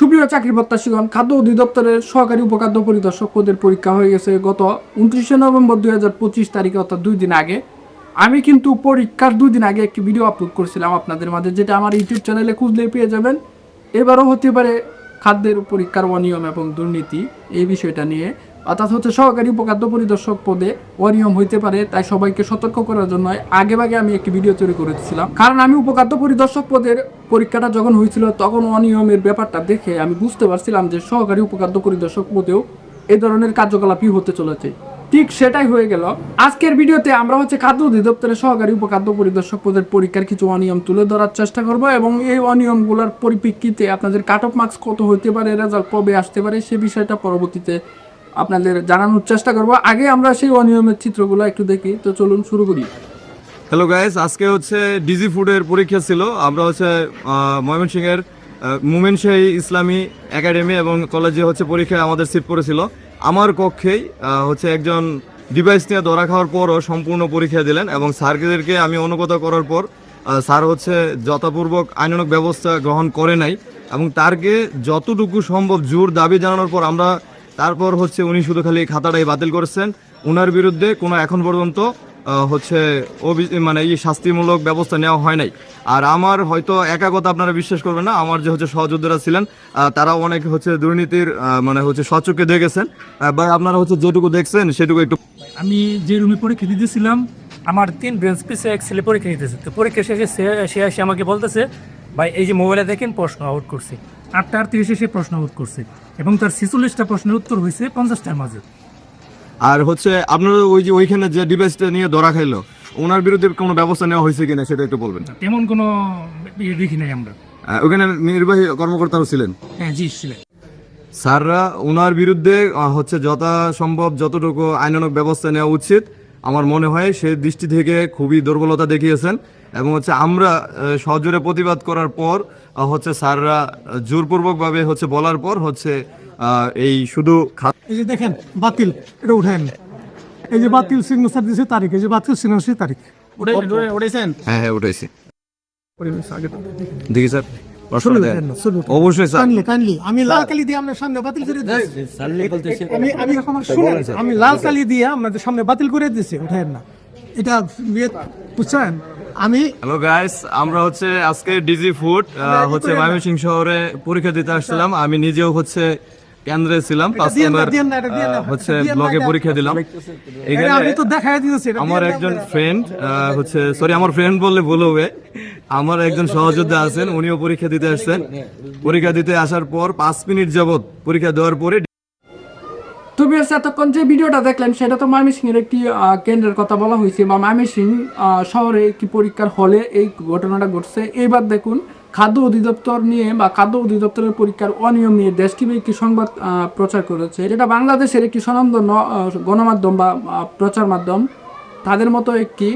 সুপ্রিয় চাকরি প্রত্যাশীগণ খাদ্য অধিদপ্তরের সহকারী উপখাদ্য পরিদর্শক পদের পরীক্ষা হয়ে গেছে গত উনত্রিশে নভেম্বর দুই হাজার পঁচিশ তারিখে, অর্থাৎ দুই দিন আগে। আমি কিন্তু পরীক্ষার দুই দিন আগে একটি ভিডিও আপলোড করেছিলাম আপনাদের মাঝে, যেটা আমার ইউটিউব চ্যানেলে খুঁজলে পেয়ে যাবেন। এবারও হতে পারে খাদ্যের পরীক্ষার অনিয়ম এবং দুর্নীতি, এই বিষয়টা নিয়ে। অর্থাৎ হচ্ছে সহকারী উপখাদ্য পরিদর্শক পদে অনিয়ম হইতে পারে, তাই সবাইকে সতর্ক করার জন্য আগে ভাগে আমি একটি ভিডিও তৈরি করেছিলাম। কারণ আমি উপখাদ্য পরিদর্শক পদের পরীক্ষাটা যখন হয়েছিল, তখন অনিয়মের ব্যাপারটা দেখে আমি বুঝতে পারছিলাম যে সহকারী উপখাদ্য পরিদর্শক পদেও এই ধরনের কার্যকলাপই হতে চলেছে। ঠিক সেটাই হয়ে গেল। আজকের ভিডিওতে আমরা হচ্ছে খাদ্য অধিদপ্তরের সহকারী উপখাদ্য পরিদর্শক পদের পরীক্ষার কিছু অনিয়ম তুলে ধরার চেষ্টা করব এবং এই অনিয়মগুলোর পরিপ্রেক্ষিতে আপনাদের কাট অফ মার্কস কত হতে পারে রেজাল্ট কবে আসতে পারে, সে বিষয়টা পরবর্তীতে আপনাদের জানানোর চেষ্টা করব। আগে আমরা সেই অনিয়মের চিত্রগুলো একটু দেখি। তো চলুন শুরু করি। হ্যালো গাইস আজকে হচ্ছে ডিজি ফুডের পরীক্ষা ছিল। আমরা হচ্ছে ময়মনসিংহের মুমেন শাহী ইসলামী একাডেমি এবং কলেজে হচ্ছে পরীক্ষায় আমাদের সিট পড়েছিল। আমার কক্ষেই হচ্ছে একজন ডিভাইস নিয়ে ধরা খাওয়ার পরও সম্পূর্ণ পরীক্ষা দিলেন এবং স্যারদেরকে আমি অনুগত করার পর স্যার হচ্ছে যথাপূর্বক আইনানুক ব্যবস্থা গ্রহণ করে নাই এবং তারকে যতটুকু সম্ভব জোর দাবি জানানোর পর আমরা তারপর হচ্ছে উনি শুধু খালি খাতাটাই বাতিল করেছেন। ওনার বিরুদ্ধে কোনো এখন পর্যন্ত হচ্ছে মানে এই শাস্তিমূলক ব্যবস্থা নেওয়া হয় নাই। আর আমার হয়তো একা কথা আপনারা বিশ্বাস করবেন না, আমার যে হচ্ছে সহযোদ্ধারা ছিলেন তারা অনেক হচ্ছে দুর্নীতির মানে হচ্ছে সচক্ষে দেখেছেন বা আপনারা হচ্ছে যেটুকু দেখছেন, সেটুকু একটু আমি যে রুমে পরীক্ষা দিতেছিলাম, আমার তিন ব্রেঞ্চ পিসে এক ছেলে পরীক্ষা দিতেছে। তো পরীক্ষা শেষে সে এসে আমাকে বলতেছে, ভাই, এই যে মোবাইলে দেখেন, প্রশ্ন আউট করছে। আটটা আটত্রিশে সে প্রশ্ন আউট করছে। এবং তার ছেচল্লিশটা প্রশ্নের উত্তর হয়েছে পঞ্চাশটার মাঝে। আর হচ্ছে আপনারা ওই যে ওইখানে যে ডিভাইসটা নিয়ে ধরা খাইলো ওনার বিরুদ্ধে কোনো ব্যবস্থা নেওয়া হয়েছে কিনা সেটা একটু বলবেন। তেমন কোনো ইয়ে দেখি নাই আমরা। ওখানে নির্বাহী কর্মকর্তাও ছিলেন? হ্যাঁ জি ছিলেন। স্যাররা ওনার বিরুদ্ধে হচ্ছে যথাসম্ভব যতটুকু আইনানক ব্যবস্থা নেওয়া উচিত আমার মনে হয় সে দৃষ্টি থেকে খুবই দুর্বলতা দেখিয়েছেন এবং হচ্ছে আমরা সজোরে প্রতিবাদ করার পর হচ্ছে স্যাররা জোরপূর্বকভাবে হচ্ছে বলার পর হচ্ছে আহ, এই শুধু এই যে দেখেন বাতিল এটা উঠেন এই যে বাতিল সিগনেচার দিয়েছে তারিখ এই যে বাতিল সিগনেচার তারিখ। উঠেছেন হ্যাঁ হ্যাঁ উঠেছি দেখি স্যার। অবশ্যই কাইন্ডলি কাইন্ডলি আমি লাল কালি দিয়ে আপনার সামনে বাতিল করে দিয়েছি। আমি আমি এখন শুনেন আমি লাল কালি দিয়ে আপনাদের সামনে বাতিল করে দিয়েছি উঠেন না। এটা ইয়ে, বুঝছেন? আমি হ্যালো গাইস আমরা হচ্ছে আজকে ডিজি ফুড হচ্ছে ময়মনসিংহ শহরে পরীক্ষা দিতে আসছিলাম। আমি নিজেও হচ্ছে কেন্দ্রে ছিলাম পাঁচ নম্বর হচ্ছে ব্লগে পরীক্ষা দিলাম। এখানে আমি তো দেখাই এটা আমার একজন ফ্রেন্ড হচ্ছে সরি আমার ফ্রেন্ড বললে ভুল হবে। আমার একজন সহযোদ্ধা আছেন উনিও পরীক্ষা দিতে আসছেন। পরীক্ষা দিতে আসার পর পাঁচ মিনিট যাবত পরীক্ষা দেওয়ার পরে তো বিয়ার্স এতক্ষণ যে ভিডিওটা দেখলেন সেটা তো ময়মনসিংহের একটি আহ, কেন্দ্রের কথা বলা হয়েছে বা ময়মনসিংহ আহ, শহরে একটি পরীক্ষার হলে এই ঘটনাটা ঘটছে। এইবার দেখুন খাদ্য অধিদপ্তর নিয়ে বা খাদ্য অধিদপ্তরের পরীক্ষার অনিয়ম নিয়ে দেশ টিভি একটি সংবাদ প্রচার করেছে। যেটা বাংলাদেশের একটি স্বনামধন্য গণমাধ্যম বা প্রচার মাধ্যম। তাদের মতো একটি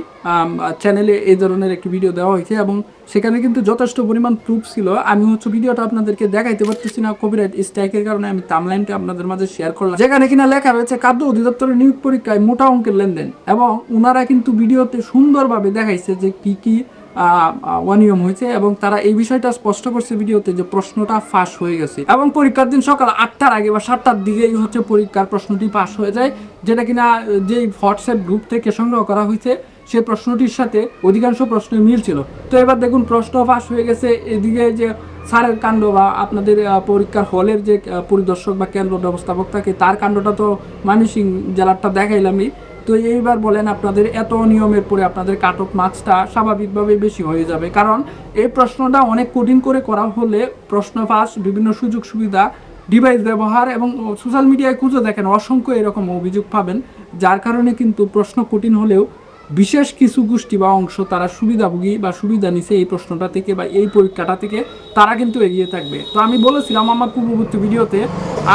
চ্যানেলে এই ধরনের একটি ভিডিও দেওয়া হয়েছে এবং সেখানে কিন্তু যথেষ্ট পরিমাণ প্রুফ ছিল। আমি হচ্ছে ভিডিওটা আপনাদেরকে দেখাইতে পারতেছি না কপিরাইট স্ট্রাইকের কারণে আমি তামলাইনটা আপনাদের মাঝে শেয়ার করলাম। যেখানে কিনা লেখা রয়েছে, খাদ্য অধিদপ্তরের নিয়োগ পরীক্ষায় মোটা অঙ্কের লেনদেন এবং ওনারা কিন্তু ভিডিওতে সুন্দরভাবে দেখাইছে যে কি কি অনিয়ম হয়েছে এবং তারা এই বিষয়টা স্পষ্ট করছে ভিডিওতে যে প্রশ্নটা ফাঁস হয়ে গেছে। এবং পরীক্ষার দিন সকাল আটটার আগে বা সাতটার দিকেই হচ্ছে পরীক্ষার প্রশ্নটি পাস হয়ে যায়, যেটা কিনা যেই হোয়াটসঅ্যাপ গ্রুপ থেকে সংগ্রহ করা হয়েছে, সেই প্রশ্নটির সাথে অধিকাংশ প্রশ্নের মিল ছিল। তো এবার দেখুন, প্রশ্ন ফাঁস হয়ে গেছে, এদিকে যে স্যারের কাণ্ড বা আপনাদের পরীক্ষার হলের যে পরিদর্শক বা কেন্দ্র ব্যবস্থাপক থাকে, তার কাণ্ডটা তো ময়মনসিং জেলারটা দেখাইলামই। তো এইবার বলেন আপনাদের, এত নিয়মের পরে আপনাদের কাট অফ মার্কসটা স্বাভাবিকভাবে বেশি হয়ে যাবে। কারণ এই প্রশ্নটা অনেক কঠিন করে করা হলে প্রশ্ন ফাঁস, বিভিন্ন সুযোগ সুবিধা ডিভাইস ব্যবহার এবং সোশ্যাল মিডিয়ায় খুঁজে দেখেন অসংখ্য এরকম অভিযোগ পাবেন, যার কারণে কিন্তু প্রশ্ন কঠিন হলেও বিশেষ কিছু গোষ্ঠী বা অংশ তারা সুবিধাভোগী বা সুবিধা নিছে এই প্রশ্নটা থেকে বা এই পরীক্ষাটা থেকে, তারা কিন্তু এগিয়ে থাকবে। তো আমি বলেছিলাম আমার পূর্ববর্তী ভিডিওতে,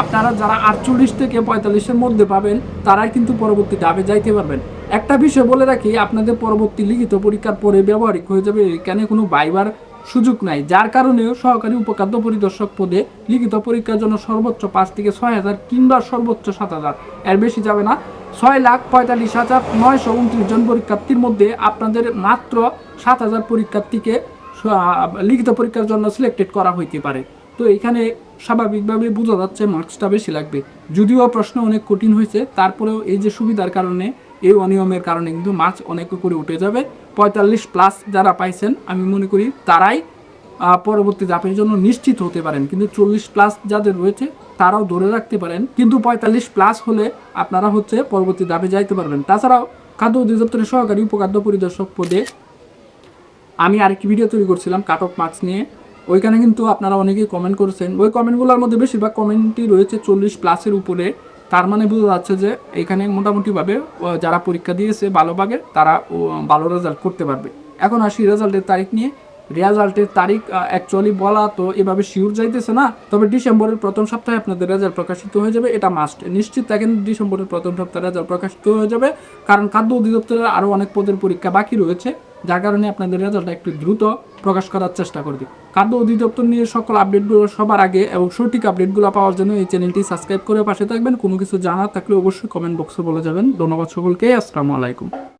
আপনারা যারা আটচল্লিশ থেকে পঁয়তাল্লিশের মধ্যে পাবেন, তারাই কিন্তু পরবর্তী ডাবে যাইতে পারবেন। একটা বিষয় বলে রাখি, আপনাদের পরবর্তী লিখিত পরীক্ষার পরে ব্যবহারিক হয়ে যাবে এখানে কোনো বাইবার সুযোগ নাই, যার কারণে সহকারী উপখাদ্য পরিদর্শক পদে লিখিত পরীক্ষার জন্য সর্বোচ্চ পাঁচ থেকে ছয় হাজার কিংবা সর্বোচ্চ সাত হাজার। এর বেশি যাবে না। ছয় লাখ পঁয়তাল্লিশ হাজার নয়শো উনত্রিশ জন পরীক্ষার্থীর মধ্যে আপনাদের মাত্র সাত হাজার পরীক্ষার্থীকে লিখিত পরীক্ষার জন্য সিলেক্টেড করা হইতে পারে। তো এখানে স্বাভাবিকভাবে বোঝা যাচ্ছে মার্কসটা বেশি লাগবে। যদিও প্রশ্ন অনেক কঠিন হয়েছে, তারপরেও এই যে সুবিধার কারণে, এই অনিয়মের কারণে কিন্তু মার্কস অনেক করে উঠে যাবে। পঁয়তাল্লিশ প্লাস যারা পাইছেন, আমি মনে করি তারাই পরবর্তী ধাপের জন্য নিশ্চিত হতে পারেন। কিন্তু চল্লিশ প্লাস যাদের রয়েছে তারাও ধরে রাখতে পারেন। কিন্তু পঁয়তাল্লিশ প্লাস হলে আপনারা হচ্ছে পরবর্তী ধাপে যাইতে পারবেন। তাছাড়াও খাদ্য অধিদপ্তরের সহকারী উপখাদ্য পরিদর্শক পদে আমি আরেকটি ভিডিও তৈরি করছিলাম কাট অফ মার্কস নিয়ে। ওইখানে কিন্তু আপনারা অনেকেই কমেন্ট করেছেন। ওই কমেন্টগুলোর মধ্যে বেশিরভাগ কমেন্টই রয়েছে চল্লিশ প্লাসের উপরে। তার মানে বোঝা যাচ্ছে যে এখানে মোটামুটিভাবে যারা পরীক্ষা দিয়েছে ভালোভাবে তারা ভালো রেজাল্ট করতে পারবে। এখন আসি রেজাল্টের তারিখ নিয়ে। রেজাল্টের তারিখ অ্যাকচুয়ালি বলা তো এভাবে শিওর যাইতেছে না, তবে ডিসেম্বরের প্রথম সপ্তাহে আপনাদের রেজাল্ট প্রকাশিত হয়ে যাবে, এটা মাস্ট নিশ্চিত থাকেন, ডিসেম্বরের প্রথম সপ্তাহে রেজাল্ট প্রকাশিত হয়ে যাবে, কারণ খাদ্য অধিদপ্তরের আরও অনেক পদের পরীক্ষা বাকি রয়েছে, যার কারণে আপনাদের রেজাল্টটা একটু দ্রুত প্রকাশ করার চেষ্টা করবে। খাদ্য অধিদপ্তর নিয়ে সকল আপডেটগুলো সবার আগে এবং সঠিক আপডেটগুলো পাওয়ার জন্য এই চ্যানেলটি সাবস্ক্রাইব করে পাশে থাকবেন। কোনো কিছু জানার থাকলে অবশ্যই কমেন্ট বক্সে বলে যাবেন। ধন্যবাদ সকলকে, আসসালামু আলাইকুম।